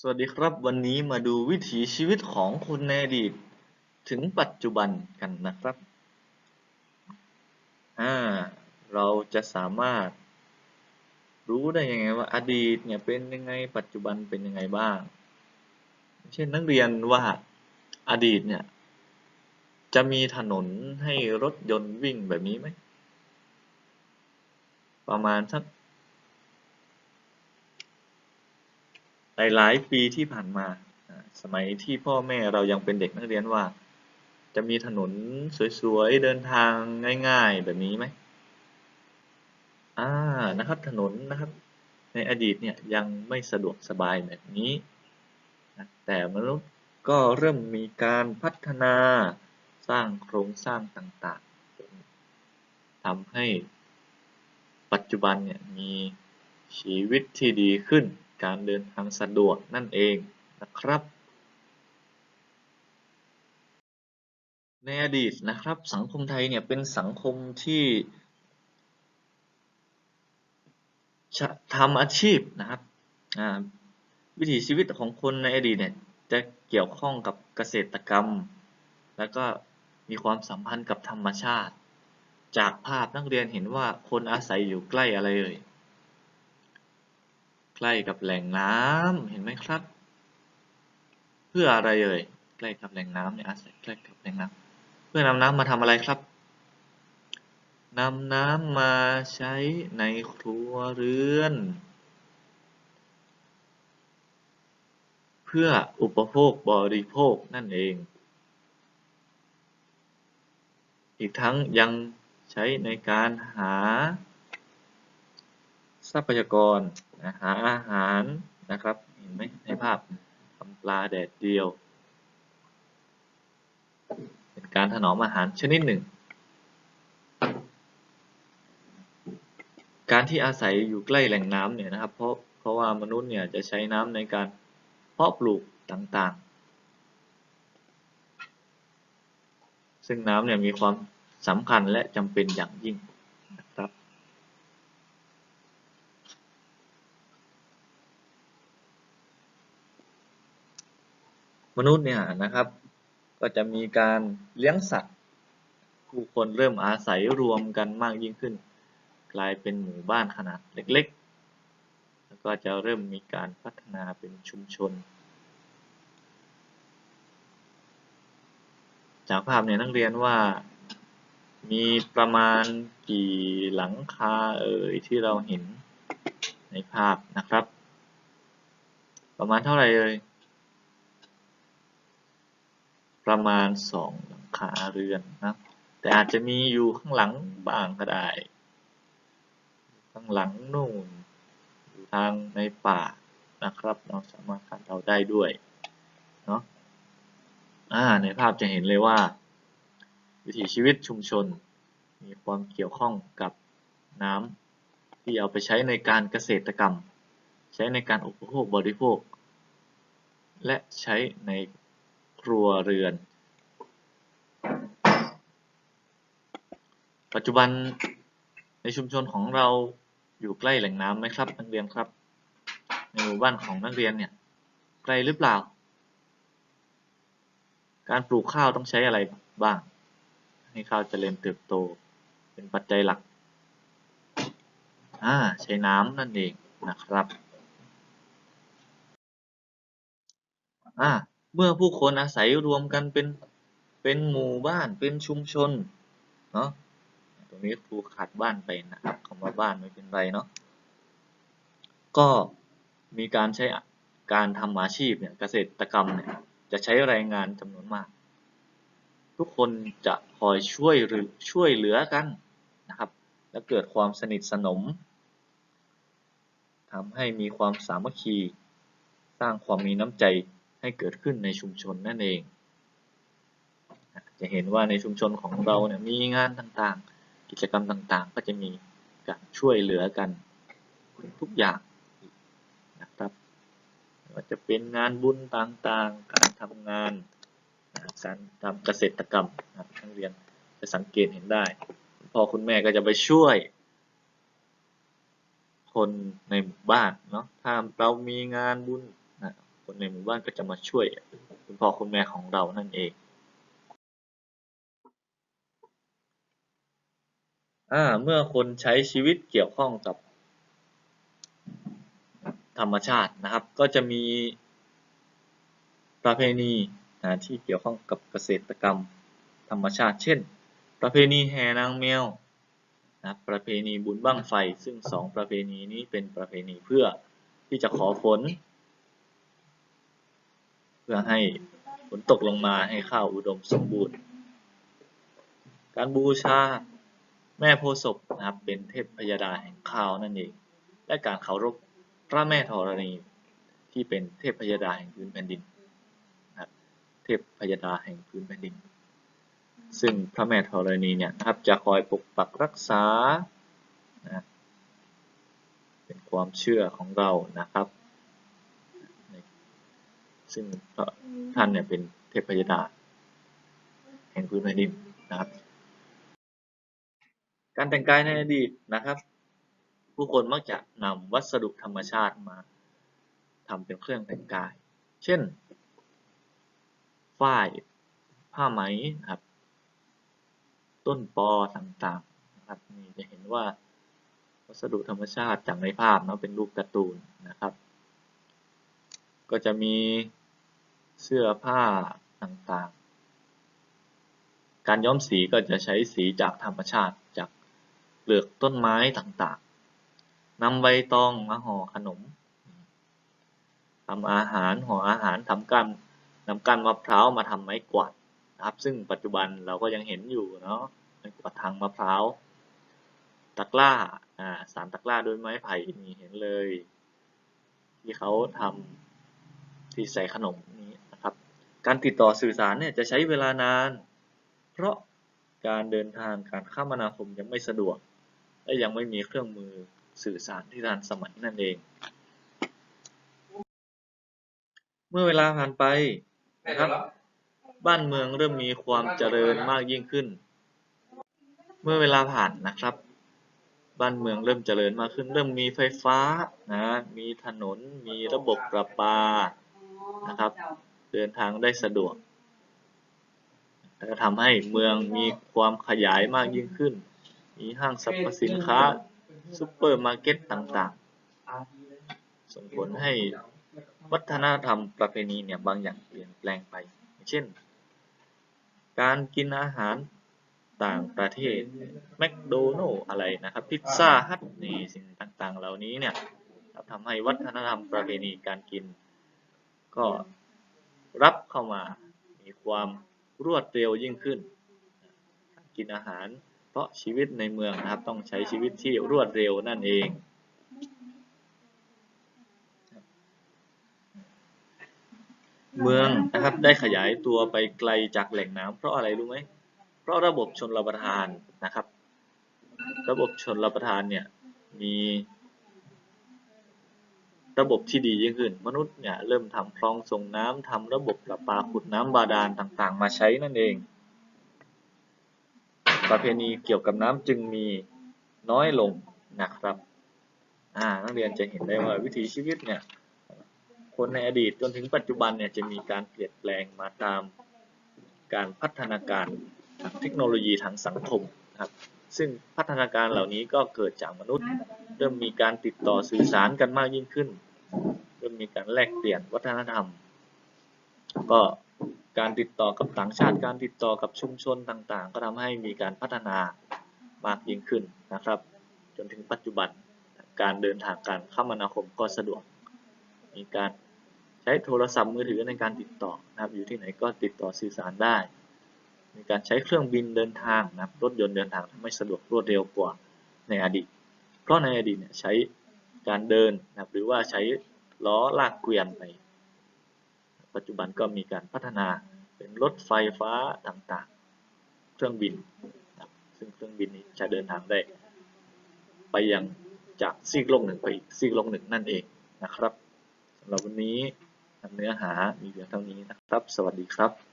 สวัสดีครับวันนี้มาดูวิถีชีวิตของคนในอดีตถึงปัจจุบันกันนะครับอ่าเราจะสามารถรู้ได้ยังไงว่าอดีตเนี่ยเป็นยังไงปัจจุบันเป็นยังไงบ้าง เช่นนักเรียนว่าอดีตเนี่ยจะมีถนนให้รถยนต์วิ่งแบบนี้ไหม ประมาณสัก หลายๆปีที่ผ่านมา สมัยที่พ่อแม่เรายังเป็นเด็กนักเรียนว่า จะมีถนนสวยๆ เดินทางง่ายๆ แบบนี้ไหมอ่านะครับถนนนะครับ ในอดีตเนี่ยยังไม่สะดวกสบายแบบนี้ แต่มนุษย์ก็เริ่มมีการพัฒนาสร้างโครงสร้างต่างๆทำให้ปัจจุบันเนี่ยมีชีวิตที่ดีขึ้น การเดินทางสะดวกนั่นเองนะครับ ในอดีตนะครับสังคมไทยเนี่ยเป็นสังคมที่ทำอาชีพนะครับวิถีชีวิตของคนในอดีตเนี่ยจะเกี่ยวข้องกับเกษตรกรรม แล้วก็มีความสัมพันธ์กับธรรมชาติ จากภาพนักเรียนเห็นว่าคนอาศัยอยู่ใกล้อะไรเอ่ย ใกล้กับแหล่งน้ำเห็นไหมครับ เพื่ออะไรเอ่ยใกล้กับแหล่งน้ำเนี่ยอาศัยใกล้กับแหล่งน้ำเพื่อนำน้ำมาทำอะไรครับนำน้ำมาใช้ในครัวเรือน เพื่ออุปโภคบริโภคนั่นเอง อีกทั้งยังใช้ในการหา ทรัพยากรหาอาหารนะครับ เห็นไหมในภาพทำปลาแดดเดียว เป็นการถนอมอาหารชนิดหนึ่ง การที่อาศัยอยู่ใกล้แหล่งน้ำเนี่ยนะครับ เพราะเพราะว่ามนุษย์เนี่ยจะใช้น้ำในการเพาะปลูกต่างๆ ซึ่งน้ำเนี่ยมีความสำคัญและจำเป็นอย่างยิ่งนะครับ มนุษย์เนี่ยนะครับ ก็จะมีการเลี้ยงสัตว์ ผู้คนเริ่มอาศัยรวมกันมากยิ่งขึ้น กลายเป็นหมู่บ้านขนาดเล็กๆ แล้วก็จะเริ่มมีการพัฒนาเป็นชุมชน จากภาพเนี่ยนักเรียนว่ามีประมาณกี่หลังคาเอ่ยที่เราเห็นในภาพนะครับ ประมาณเท่าไหร่เอ่ย ประมาณสองหลังคาเรือนนะแต่อาจจะมีอยู่ข้างหลังบ้างก็ได้ ข้างหลังนู่นอยู่ทางในป่านะครับ เราสามารถคาดเดาได้ด้วยเนาะอ่าในภาพจะเห็นเลยว่า วิถีชีวิตชุมชน มีความเกี่ยวข้องกับน้ำที่เอาไปใช้ในการเกษตรกรรม ใช้ในการอุปโภคบริโภค และใช้ใน รัวเรือน ปัจจุบันในชุมชนของเราอยู่ใกล้แหล่งน้ำไหมครับนักเรียนครับ ในหมู่บ้านของนักเรียนเนี่ยใกล้หรือเปล่า การปลูกข้าวต้องใช้อะไรบ้าง ให้ข้าวเจริญเติบโต เป็นปัจจัยหลักอ่าใช้น้ำนั่นเองนะครับอ่า เมื่อผู้คนอาศัยรวมกันเป็นเป็นหมู่บ้านเป็นชุมชนเนาะตรงนี้ครูขาดบ้านไปนะครับคำว่าบ้านไม่เป็นไรเนาะก็มีการใช้การทำอาชีพเนี่ยเกษตรกรรมเนี่ยจะใช้แรงงานจำนวนมาก ทุกคนจะคอยช่วยหรือช่วยเหลือกันนะครับ และเกิดความสนิทสนมทำให้มีความสามัคคี สร้างความมีน้ำใจ ให้เกิดขึ้นในชุมชนนั่นเอง จะเห็นว่าในชุมชนของเราเนี่ยมีงานต่างๆ กิจกรรมต่างๆ ก็จะมีการช่วยเหลือกันทุกอย่างนะครับว่าจะเป็นงานบุญต่างๆ การทำงาน การทำเกษตรกรรมนักเรียนจะสังเกตเห็นได้ พอคุณแม่ก็จะไปช่วย คนในหมู่บ้านเนาะถ้าเรามีงานบุญ คนในหมู่บ้านก็จะมาช่วยคุณพ่อคุณแม่ของเรานั่นเอง อ่า เมื่อคนใช้ชีวิตเกี่ยวข้องกับธรรมชาตินะครับ ก็จะมีประเพณีนะที่เกี่ยวข้องกับเกษตรกรรมธรรมชาติ เช่น ประเพณีแห่นางแมวนะประเพณีบุญบั้งไฟ ซึ่งสองประเพณีนี้เป็นประเพณีเพื่อที่จะขอฝน พื่อให้ฝนตกลงมาให้ข้าวอุดมสมบูรณ์ การบูชาแม่โพศพนะครับเป็นเทพพยดาแห่งข้าวนั่นเอง และการเคารพพระแม่ธรณีที่เป็นเทพพยดาแห่งพื้นแผ่นดินนะครับเทพพยดาแห่งพื้นแผ่นดิน ซึ่งพระแม่ธรณีเนี่ยนะครับจะคอยปกปักรักษานะเป็นความเชื่อของเรานะครับ ซึ่งท่านเนี่ยเป็นเทพพยดาแห่งพื้นแผ่นดินนะครับ การแต่งกายในอดีตนะครับ ผู้คนมักจะนำวัสดุธรรมชาติมาทำเป็นเครื่องแต่งกาย เช่น ฝ้ายผ้าไหมนะครับ ต้นปอต่างๆนะครับนี่จะเห็นว่าวัสดุธรรมชาติจากในภาพเนาะเป็นรูปการ์ตูนนะครับ ก็จะมี เสื้อผ้าต่างๆ การย้อมสีก็จะใช้สีจากธรรมชาติจากเปลือกต้นไม้ต่างๆนำใบตองมาห่อขนมทำอาหารห่ออาหารทำกันนำกันมะพร้าวมาทำไม้กวาดนะครับ ซึ่งปัจจุบันเราก็ยังเห็นอยู่เนาะไม้กวาดทางมะพร้าวตะกร้าอ่าสารตะกร้าด้วยไม้ไผ่นี่เห็นเลย ที่เขาทำที่ใส่ขนม การติดต่อสื่อสารเนี่ยจะใช้เวลานาน เพราะการเดินทางการคมนาคมยังไม่สะดวก และยังไม่มีเครื่องมือสื่อสารที่ทันสมัยนั่นเอง เมื่อเวลาผ่านไปนะครับบ้านเมืองเริ่มมีความเจริญมากยิ่งขึ้น เมื่อเวลาผ่านนะครับ บ้านเมืองเริ่มเจริญมากขึ้น เริ่มมีไฟฟ้านะ มีถนน มีระบบประปา นะครับ เดินทางได้สะดวกและทำให้เมืองมีความขยายมากยิ่งขึ้น มีห้างสรรพสินค้าซูเปอร์มาร์เก็ตต่างๆ ส่งผลให้วัฒนธรรมประเพณีเนี่ยบางอย่างเปลี่ยนแปลงไป เช่น การกินอาหารต่างประเทศแมคโดนัลอะไรนะครับ พิซซ่าฮัทนี่สิ่งต่างๆ เหล่านี้เนี่ยทำให้วัฒนธรรมประเพณีการกิน ก็ รับเข้ามา มีความรวดเร็วยิ่งขึ้น กินอาหาร เพราะชีวิตในเมืองนะครับ ต้องใช้ชีวิตที่รวดเร็วนั่นเอง เมืองนะครับได้ขยายตัวไปไกลจากแหล่งน้ำเพราะอะไรรู้ไหมเพราะระบบชนรประทานนะครับ ระบบชนรประทานเนี่ยมี ระบบที่ดียิ่งขึ้น มนุษย์เนี่ยเริ่มทำคลองส่งน้ำทำระบบประปาขุดน้ำบาดาลต่างๆ มาใช้นั่นเอง ประเพณีเกี่ยวกับน้ำจึงมีน้อยลงนะครับอ่านักเรียนจะเห็นได้ว่าวิถีชีวิตเนี่ยคนในอดีตจนถึงปัจจุบันเนี่ยจะมีการเปลี่ยนแปลงมาตามการพัฒนาการทางเทคโนโลยีทางสังคมครับซึ่งพัฒนาการเหล่านี้ก็เกิดจากมนุษย์ เริ่มมีการติดต่อสื่อสารกันมากยิ่งขึ้น เริ่มมีการแลกเปลี่ยนวัฒนธรรม ก็การติดต่อกับต่างชาติ การติดต่อกับชุมชนต่างๆ ก็ทำให้มีการพัฒนามากยิ่งขึ้นนะครับ จนถึงปัจจุบันการเดินทางการคมนาคมก็สะดวก มีการใช้โทรศัพท์มือถือในการติดต่อนะครับ อยู่ที่ไหนก็ติดต่อสื่อสารได้ มีการใช้เครื่องบินเดินทางนะครับรถยนต์เดินทางทำให้สะดวกรวดเร็วกว่าในอดีต เพราะในอดีตเนี่ยใช้ การเดินนะครับหรือว่าใช้ล้อลากเกวียนไป ปัจจุบันก็มีการพัฒนาเป็นรถไฟฟ้าต่างๆ เครื่องบินนะครับซึ่งเครื่องบินนี้จะเดินทางได้ ไปยังจากซีกโลกหนึ่งไปอีกซีกโลกหนึ่งนั่นเองนะครับสำหรับวันนี้เนื้อหามีเพียงเท่านี้นะครับ สวัสดีครับ